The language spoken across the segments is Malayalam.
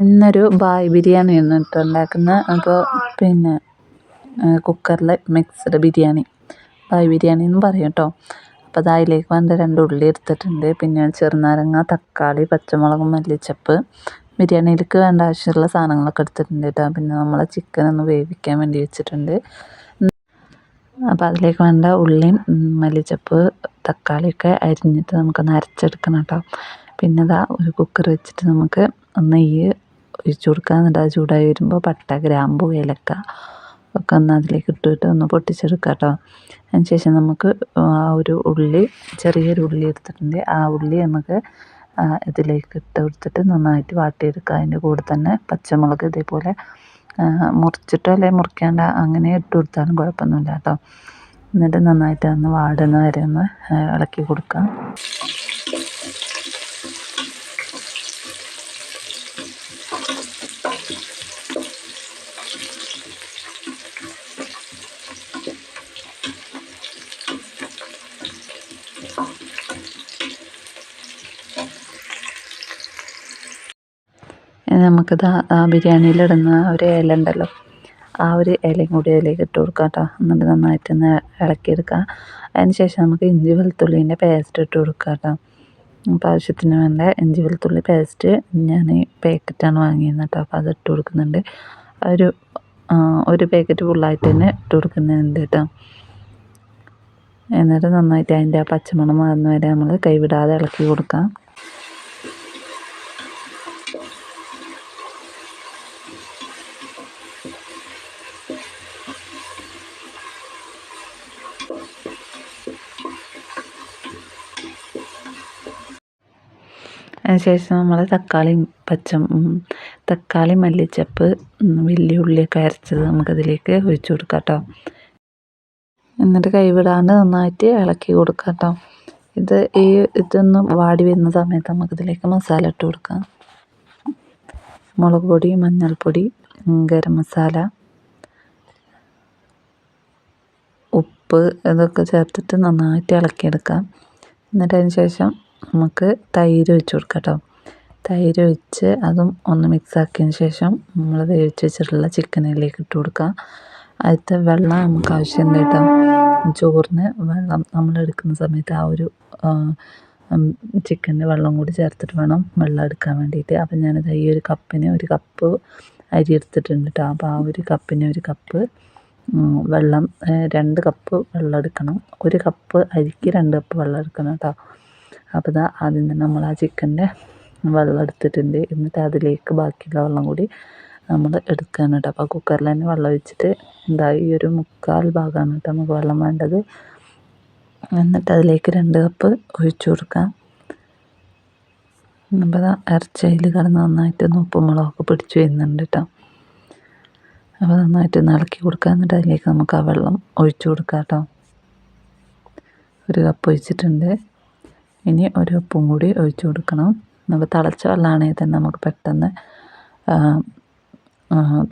ഇന്നൊരു ബായ് ബിരിയാണി കേട്ടോ ഉണ്ടാക്കുന്നത്. അപ്പോൾ പിന്നെ കുക്കറിൽ മിക്സഡ് ബിരിയാണി ബായ് ബിരിയാണി എന്ന് പറയും കേട്ടോ. അപ്പോൾ അത് അതിലേക്ക് വേണ്ട രണ്ട് ഉള്ളി എടുത്തിട്ടുണ്ട്. പിന്നെ ചെറുനാരങ്ങ തക്കാളി പച്ചമുളക് മല്ലിച്ചപ്പ് ബിരിയാണിയിലേക്ക് വേണ്ട ആവശ്യമുള്ള സാധനങ്ങളൊക്കെ എടുത്തിട്ടുണ്ട് കേട്ടോ. പിന്നെ നമ്മളെ ചിക്കൻ ഒന്ന് വേവിക്കാൻ വേണ്ടി വെച്ചിട്ടുണ്ട്. അപ്പോൾ അതിലേക്ക് വേണ്ട ഉള്ളിയും മല്ലിച്ചപ്പ് തക്കാളിയൊക്കെ അരിഞ്ഞിട്ട് നമുക്കൊന്ന് അരച്ചെടുക്കണം കേട്ടോ. പിന്നെ ഇതാ ഒരു കുക്കർ വെച്ചിട്ട് നമുക്ക് നെയ്യ് ഒഴിച്ചു കൊടുക്കുക എന്നിട്ട് അത് ചൂടായി വരുമ്പോൾ പട്ട ഗ്രാമ്പു ഏലക്ക ഒക്കെ ഒന്ന് അതിലേക്ക് ഇട്ടിട്ട് ഒന്ന് പൊട്ടിച്ചെടുക്കുക കേട്ടോ അതിന് ശേഷം നമുക്ക് ആ ഒരു ഉള്ളി ചെറിയൊരു ഉള്ളി എടുത്തിട്ടുണ്ട്. ആ ഉള്ളി നമുക്ക് ഇതിലേക്ക് ഇട്ട് കൊടുത്തിട്ട് നന്നായിട്ട് വാട്ടിയെടുക്കുക അതിന്റെ കൂടെ തന്നെ പച്ചമുളക് ഇതേപോലെ മുറിച്ചിട്ടോ അല്ലെങ്കിൽ മുറിക്കാണ്ട അങ്ങനെ ഇട്ട് കൊടുത്താലും കുഴപ്പമൊന്നുമില്ല കേട്ടോ എന്നിട്ട് നന്നായിട്ട് ഒന്ന് വാടുന്ന വരെ ഒന്ന് ഇളക്കി കൊടുക്കുക നമുക്കിത് ആ ബിരിയാണിയിലിടുന്ന ഒരു ഇല ഉണ്ടല്ലോ ആ ഒരു ഇലയും കൂടി അതിലേക്ക് ഇട്ട് കൊടുക്കുക കേട്ടോ. എന്നിട്ട് നന്നായിട്ടൊന്ന് ഇളക്കിയെടുക്കുക അതിന് ശേഷം നമുക്ക് ഇഞ്ചി വെളുത്തുള്ളീന്റെ പേസ്റ്റ് ഇട്ട് കൊടുക്കുക കേട്ടോ. അപ്പോൾ ആവശ്യത്തിന് വേണ്ട ഇഞ്ചി വെളുത്തുള്ളി പേസ്റ്റ് ഞാൻ പാക്കറ്റാണ് വാങ്ങിയത് കേട്ടോ. അപ്പോൾ അത് ഇട്ട് കൊടുക്കുന്നുണ്ട്. ഒരു ഒരു പാക്കറ്റ് ഫുള്ളായിട്ട് തന്നെ ഇട്ട് കൊടുക്കുന്നുണ്ട് കേട്ടോ. എന്നിട്ട് നന്നായിട്ട് അതിന്റെ ആ പച്ചമണം മാറുന്ന വരെ നമ്മൾ കൈവിടാതെ ഇളക്കി കൊടുക്കാം. അതിനുശേഷം നമ്മൾ തക്കാളിയും പച്ച തക്കാളി മല്ലിച്ചപ്പ് വലിയ ഉള്ളിയൊക്കെ അരച്ചത് നമുക്കതിലേക്ക് ഒഴിച്ചു കൊടുക്കാം കേട്ടോ എന്നിട്ട് കൈവിടാണ്ട് നന്നായിട്ട് ഇളക്കി കൊടുക്കാം കേട്ടോ ഇത് ഈ ഇതൊന്ന് വാടി വരുന്ന സമയത്ത് നമുക്കിതിലേക്ക് മസാല ഇട്ട് കൊടുക്കാം. മുളക് പൊടി മഞ്ഞൾപ്പൊടി ഗരം മസാല ഉപ്പ് ഇതൊക്കെ ചേർത്തിട്ട് നന്നായിട്ട് ഇളക്കിയെടുക്കാം. എന്നിട്ട് അതിന് ശേഷം നമുക്ക് തൈര് ഒഴിച്ച് കൊടുക്കാം കേട്ടോ തൈര് ഒഴിച്ച് അതും ഒന്ന് മിക്സാക്കിയതിന് ശേഷം നമ്മൾ വേവിച്ച് വെച്ചിട്ടുള്ള ചിക്കനിലേക്ക് ഇട്ട് കൊടുക്കുക അതിലത്തെ വെള്ളം നമുക്ക് ആവശ്യമുണ്ട് കേട്ടോ ചോറിന് വെള്ളം നമ്മൾ എടുക്കുന്ന സമയത്ത് ആ ഒരു ചിക്കന്റെ വെള്ളം കൂടി ചേർത്തിട്ട് വേണം വെള്ളം എടുക്കാൻ വേണ്ടിയിട്ട്. അപ്പം ഞാനത് ഈ ഒരു കപ്പിന് ഒരു കപ്പ് അരി എടുത്തിട്ടുണ്ട് കേട്ടോ അപ്പോൾ ആ ഒരു കപ്പിന് ഒരു കപ്പ് വെള്ളം രണ്ട് കപ്പ് വെള്ളം എടുക്കണം. ഒരു കപ്പ് അരിക്ക് രണ്ട് കപ്പ് വെള്ളം എടുക്കണം കേട്ടോ അപ്പോൾ ഇതാ ആദ്യം തന്നെ നമ്മൾ ആ ചിക്കന്റെ വെള്ളം എടുത്തിട്ടുണ്ട്. എന്നിട്ട് അതിലേക്ക് ബാക്കിയുള്ള വെള്ളം കൂടി നമ്മൾ എടുക്കുകയാണ് കേട്ടോ അപ്പോൾ കുക്കറിൽ തന്നെ വെള്ളം ഒഴിച്ചിട്ട് എന്താ ഈ ഒരു മുക്കാൽ ഭാഗമാണ് കേട്ടോ നമുക്ക് വെള്ളം വേണ്ടത്. എന്നിട്ട് അതിലേക്ക് രണ്ട് കപ്പ് ഒഴിച്ചു കൊടുക്കാം. അപ്പോൾ ഇറച്ചയിൽ കിടന്ന് നന്നായിട്ട് ഉപ്പും മുളകൊക്കെ പിടിച്ച് വരുന്നുണ്ട് കേട്ടോ അപ്പോൾ നന്നായിട്ട് നിളക്കി കൊടുക്കുക. എന്നിട്ട് അതിലേക്ക് നമുക്ക് ആ വെള്ളം ഒഴിച്ചു കൊടുക്കാം കേട്ടോ. ഒരു കപ്പ് ഒഴിച്ചിട്ടുണ്ട്. ഇനി ഒരു കപ്പും കൂടി ഒഴിച്ചു കൊടുക്കണം. നമ്മൾ തിളച്ച വെള്ളമാണെങ്കിൽ തന്നെ നമുക്ക് പെട്ടെന്ന്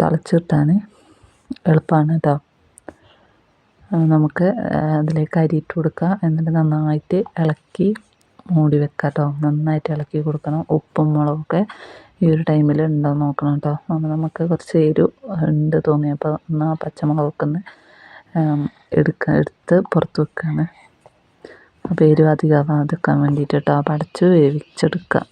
തിളച്ച് കിട്ടാൻ എളുപ്പമാണ് കേട്ടോ. നമുക്ക് അതിലേക്ക് അരിയിട്ട് കൊടുക്കുക. എന്നിട്ട് നന്നായിട്ട് ഇളക്കി മൂടി വെക്കുക കേട്ടോ. നന്നായിട്ട് ഇളക്കി കൊടുക്കണം. ഉപ്പും മുളകൊക്കെ ഈ ഒരു ടൈമിൽ ഉണ്ടോ നോക്കണം കേട്ടോ അപ്പോൾ നമുക്ക് കുറച്ച് എരു ഉണ്ട് തോന്നിയപ്പോൾ എന്നാൽ പച്ചമുളകൊക്കെ ഒന്ന് എടുക്കുക എടുത്ത് പുറത്ത് വെക്കുകയാണ് അപ്പോൾ എരിവ് അധികമാവാതിരിക്കാൻ വേണ്ടിയിട്ട് കേട്ടോ അപ്പോൾ അടച്ച് വേവിച്ചെടുക്കുക